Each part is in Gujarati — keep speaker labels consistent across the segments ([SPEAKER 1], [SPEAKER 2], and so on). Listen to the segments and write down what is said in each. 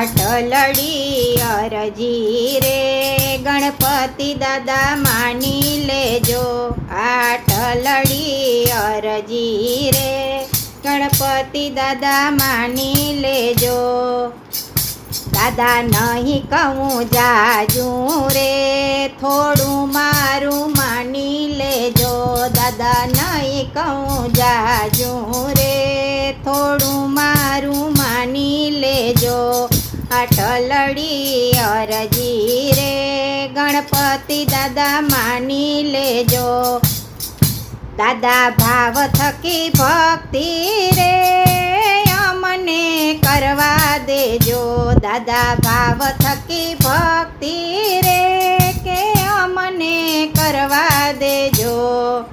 [SPEAKER 1] આઠલડી અરજી રે. ગણપતિ દાદા માની લેજો આટલડી અરજી રે. ગણપતિ દાદા માની લેજો. દાદા નહીં કહું જાજુ રે, થોડું મારું માની લેજો. દાદા નહીં કહું જાજુ રે, થોડું મારું માની લેજો. આઠલડી અરજી રે. ગણપતિ દાદા માની લેજો. દાદા ભાવ થકી ભક્તિ રે. અમને કરવા દેજો. દાદા ભાવ થકી ભક્તિ રે. કે અમને કરવા દેજો.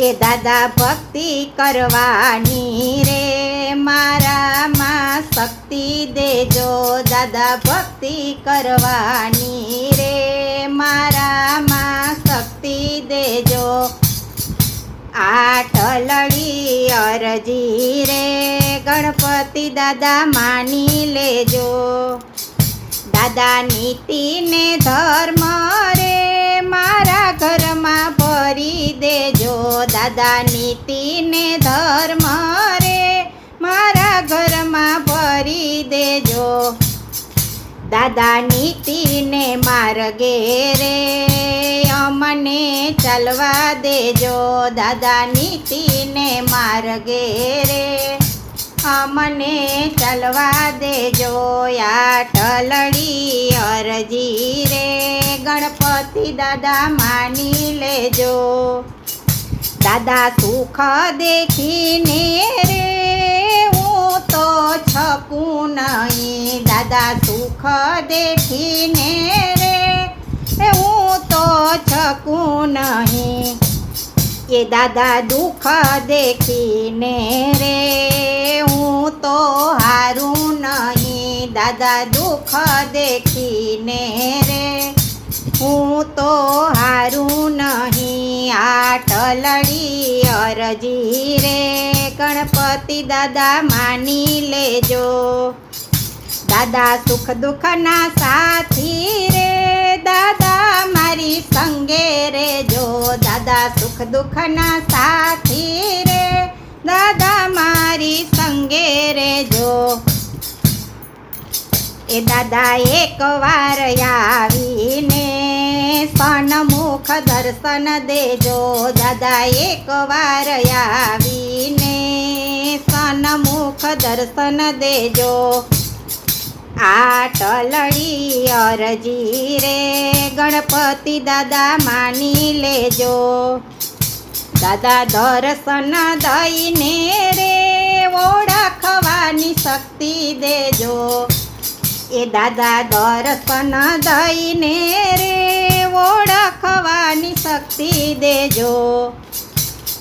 [SPEAKER 1] એ દાદા ભક્તિ કરવાની રે. મારામાં શક્તિ દેજો, દાદા ભક્તિ કરવાની રે. મારામાં શક્તિ દેજો. આઠલડી અરજી રે, ગણપતિ દાદા માની લેજો. દાદા નીતિ ને ધર્મ ભરી દેજો દાદા નીતિને ધર્મ રે. મારા ઘરમાં ભરી દેજો. દાદા નીતિને માર્ગે રે. અમને ચાલવા દેજો. દાદા નીતિને માર્ગે રે. અમને ચાલવા દેજો. આઠલડી અરજી રે. ગણપતિ દાદા માની લેજો. દાદા સુખ દેખીને રે, હું તો છકું નહીં. દાદા સુખ દેખીને રે, હું તો છકું નહીં. એ દાદા દુઃખ દેખીને રે, હું તો હારું નહીં. દાદા દુઃખ દેખીને હું તો હારું નહીં આઠલડી અરજી રે. ગણપતિ દાદા માની લેજો. દાદા સુખ દુઃખના સાથી રે. દાદા મારી સંગે રેજો. દાદા સુખ દુઃખના સાથી રે. દાદા મારી સંગે રેજો. એ દાદા એક વાર આવીને સન્મુખ દર્શન દેજો. દાદા એક વાર આવીને સન્મુખ દર્શન દેજો. આટલડી અરજી રે ગણપતિ દાદા માની લેજો. દાદા દર્શન દઈને રે ઓળખવાની શક્તિ દેજો. એ દાદા દર્શન દઈને રે ઓળખવાની શક્તિ દેજો.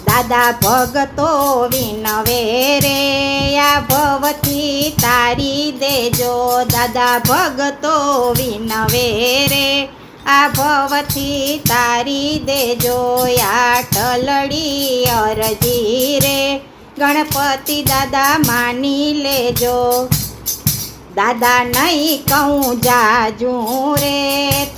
[SPEAKER 1] દાદા ભગતો વિનવે રે, આ ભવથી તારી દેજો. દાદા ભગતો વિનવે રે, આ ભવથી તારી દેજો. આઠલડી અરજી રે, ગણપતિ દાદા માની લેજો. દાદા નહીં કહું જાજુ રે,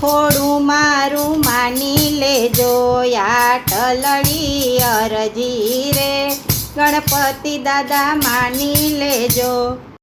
[SPEAKER 1] થોડું મારું માની લેજો યાટલડી અરજી રે. ગણપતિ દાદા માની લેજો